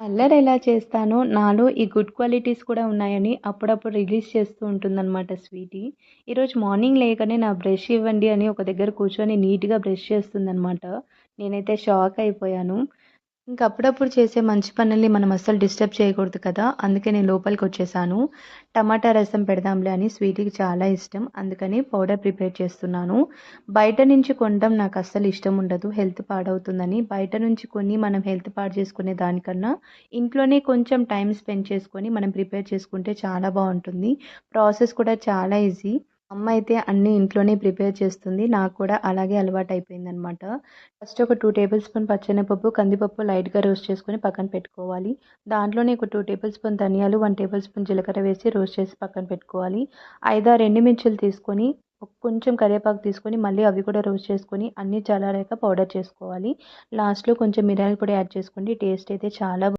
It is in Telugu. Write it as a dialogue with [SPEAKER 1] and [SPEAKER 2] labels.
[SPEAKER 1] అల్లరి ఎలా చేస్తానో నాలో ఈ గుడ్ క్వాలిటీస్ కూడా ఉన్నాయని అప్పుడప్పుడు రిలీజ్ చేస్తూ ఉంటుందన్నమాట స్వీటీ. ఈరోజు మార్నింగ్ లేకనే నా బ్రష్ ఇవ్వండి అని ఒక దగ్గర కూర్చొని నీట్గా బ్రష్ చేస్తుందన్నమాట. నేనైతే షాక్ అయిపోయాను. ఇంక అప్పుడప్పుడు చేసే మంచి పనుల్ని మనం అస్సలు డిస్టర్బ్ చేయకూడదు కదా. అందుకే నేను లోపలికి వచ్చేసాను. టమాటా రసం పెడదాంలే అని స్వీట్కి చాలా ఇష్టం. అందుకని పౌడర్ ప్రిపేర్ చేస్తున్నాను. బయట నుంచి కొనడం నాకు అస్సలు ఇష్టం ఉండదు. హెల్త్ పాడవుతుందని. బయట నుంచి కొని మనం హెల్త్ పాడు చేసుకునే దానికన్నా ఇంట్లోనే కొంచెం టైం స్పెండ్ చేసుకొని మనం ప్రిపేర్ చేసుకుంటే చాలా బాగుంటుంది. ప్రాసెస్ కూడా చాలా ఈజీ. అమ్మ అయితే అన్నీ ఇంట్లోనే ప్రిపేర్ చేస్తుంది. నాకు కూడా అలాగే అలవాటు అయిపోయిందనమాట ఫస్ట్ ఒక టూ టేబుల్ స్పూన్ పచ్చెనపప్పు కందిపప్పు లైట్గా రోస్ట్ చేసుకొని పక్కన పెట్టుకోవాలి. దాంట్లోనే ఒక టూ టేబుల్ స్పూన్ ధనియాలు వన్ టేబుల్ స్పూన్ జీలకర్ర వేసి రోస్ట్ చేసి పక్కన పెట్టుకోవాలి. ఐదారు ఎండుమిర్చులు తీసుకొని కొంచెం కరివేపాకు తీసుకొని మళ్ళీ అవి కూడా రోస్ట్ చేసుకొని అన్నీ చల్లారాక పౌడర్ చేసుకోవాలి. లాస్ట్లో కొంచెం మిరియాల పొడి యాడ్ చేసుకోండి. టేస్ట్ అయితే చాలా